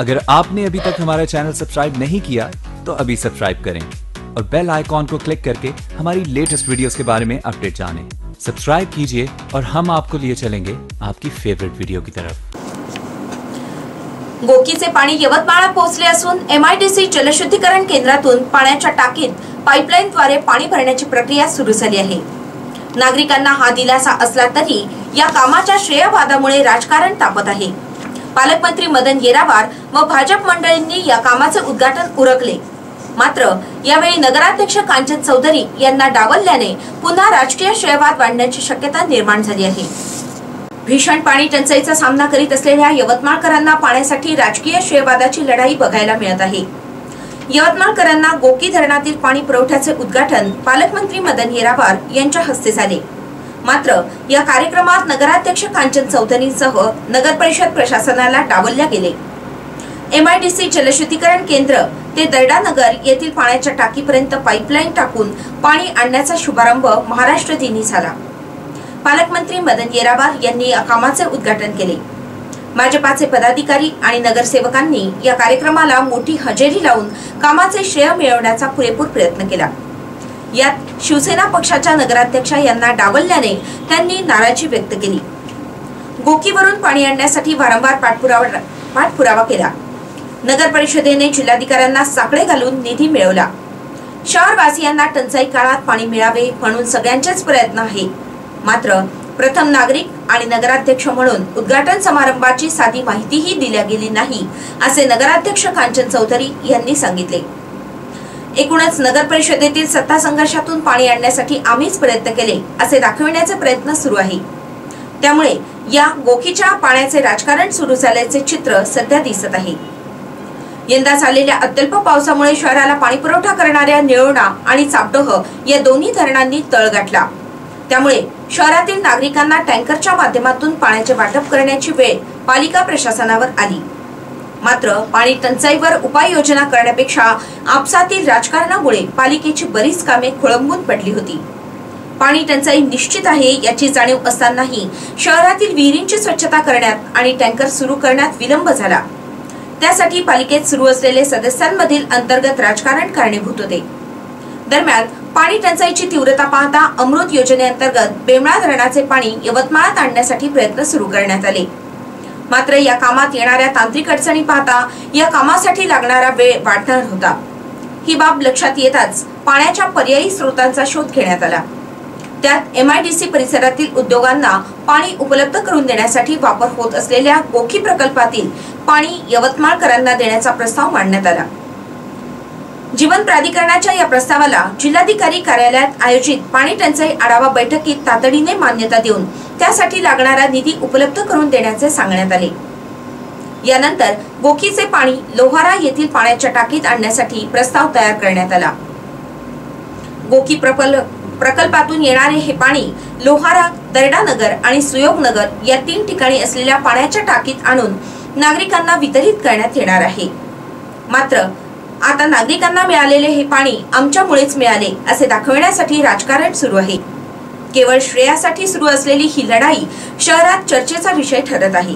अगर आपने अभी तक हमारा चैनल सब्सक्राइब नहीं किया तो अभी सब्सक्राइब करें और बेल आइकॉन को क्लिक करके हमारी लेटेस्ट वीडियोस के बारे में अपडेट जानें। सब्सक्राइब कीजिए और हम आपको लिए चलेंगे आपकी फेवरेट वीडियो की तरफ़। गोकीचे पाणी यवतमाळात पोहोचले असून एमआयडीसी जलशुद्धीकरण केंद्रातून पाण्याच्या टाकीत पाईपलाईनद्वारे पाणी भरण्याची प्रक्रिया सुरू झाली आहे. नागरिकांना हा दिलासा असला तरी या कामाच्या श्रेयवादामुळे राजकारण तापत आहे. पालकमंत्री मदन येरावार व भाजप मंडळींनी या कामाचे उद्घाटन उरकले. मात्र यावेळी नगराध्यक्ष कांचन चौधरी यांना डावलल्याने पुन्हा राजकीय श्रेयवाद वाढण्याची शक्यता निर्माण झाली आहे. भीषण पाणी टंचाईचा सामना करीत असलेल्या यवतमाळकरांना पाण्यासाठी राजकीय श्रेयवादाची लढाई बघायला मिळत आहे. यवतमाळकरांना गोकी धरणातील पाणी पुरवठ्याचे उद्घाटन पालकमंत्री मदन येरावार यांच्या हस्ते झाले. मात्र या कार्यक्रमात नगराध्यक्ष कांचन चौधरींसह नगर परिषद प्रशासनाला डावलल्या गेले. एमआयडीसी जलशुद्धीकरण केंद्र ते दर्डानगर येथील पाण्याच्या टाकीपर्यंत पाईपलाईन टाकून पाणी आणण्याचा शुभारंभ महाराष्ट्र दिनी झाला. पालकमंत्री मदन येरावार यांनी या कामाचे उद्घाटन केले. भाजपाचे पदाधिकारी आणि नगरसेवकांनी या कार्यक्रमाला मोठी हजेरी लावून कामाचे श्रेय मिळवण्याचा पुरेपूर प्रयत्न केला. यात शिवसेना पक्षाच्या नगराध्यक्षा यांना डावलल्याने त्यांनी नाराजी व्यक्त केली. गोकीवरून पाणी आणण्यासाठी वारंवार पाठपुरावा पाठपुरावा केला. नगर परिषदेने जिल्हाधिकाऱ्यांना साकडे घालून निधी मिळवला. शहरवासियांना टंचाई काळात पाणी मिळावे म्हणून सगळ्यांचेच प्रयत्न आहे. मात्र प्रथम नागरिक आणि नगराध्यक्ष म्हणून उद्घाटन समारंभाची साधी माहितीही दिल्या गेली नाही असे नगराध्यक्ष कांचन चौधरी यांनी सांगितले. एकूणच नगर परिषदेतील सत्ता संघर्षातून पाणी आणण्यासाठी आम्हीच प्रयत्न केले असे दाखविण्याचे प्रयत्न सुरू आहे. त्यामुळे या गोखीच्या पाण्याचे राजकारण सुरू झाल्याचे चित्र सध्या दिसत आहे. यंदा झालेल्या अत्यल्प पावसामुळे शहराला पाणीपुरवठा करणाऱ्या निळोणा आणि चापडोह या दोन्ही धरणांनी तळ गाठला. त्यामुळे शहरातील नागरिकांना टँकरच्या माध्यमातून पाण्याचे वाटप करण्याची वेळ पालिका प्रशासनावर आली. मात्र पाणी टंचाईवर उपाययोजना करण्यापेक्षा आपसातील राजकारणामुळे पालिकेची बरीच कामे खोळंबून पडली होती. पाणी टंचाई निश्चित आहे याची जाणीव असतानाही शहरातील विहिरींची स्वच्छता करण्यात आणि टँकर सुरू करण्यात विलंब झाला. त्यासाठी पालिकेत सुरू असलेले सदस्यांमधील अंतर्गत राजकारण कारणीभूत होते. दरम्यान पाणी टंचाईची तीव्रता पाहता अमृत योजनेअंतर्गत बेमळा धरणाचे पाणी यवतमाळात आणण्यासाठी प्रयत्न सुरू करण्यात आले. मात्र या कामात येणाऱ्या तांत्रिक अडचणी पाहता या कामासाठी लागणारा वेळ वाढणार होता. ही बाब लक्षात येताच पाण्याच्या पर्यायी स्रोतांचा शोध घेण्यात आला. त्यात एम आयडीसी परिसरातील उद्योगांना पाणी उपलब्ध करून देण्यासाठी वापर होत असलेल्या गोखी प्रकल्पातील पाणी यवतमाळकरांना देण्याचा प्रस्ताव मांडण्यात आला. जीवन प्राधिकरणाच्या या प्रस्तावाला जिल्हाधिकारी कार्यालयात आयोजित पाणी टंचाई आढावा बैठकीत तातडीने मान्यता देऊन त्यासाठी लागणारा निधी उपलब्ध करून देण्याचे सांगण्यात आले. यानंतर गोखीचे पाणी लोहारा येथील पाण्याच्या टाकीत आणण्यासाठी प्रस्ताव तयार करण्यात आला. गोकी प्रकल्पातून येणारे हे पाणी लोहारा दर्डानगर आणि सुयोगनगर या तीन ठिकाणी असलेल्या पाण्याच्या टाकीत आणून नागरिकांना वितरित करण्यात येणार आहे. मात्र आता नागरिकांना मिळालेले हे पाणी आमच्यामुळेच मिळाले असे दाखवण्यासाठी राजकारण सुरू आहे. केवळ श्रेयासाठी सुरू असलेली ही लढाई शहरात चर्चेचा विषय ठरत आहे.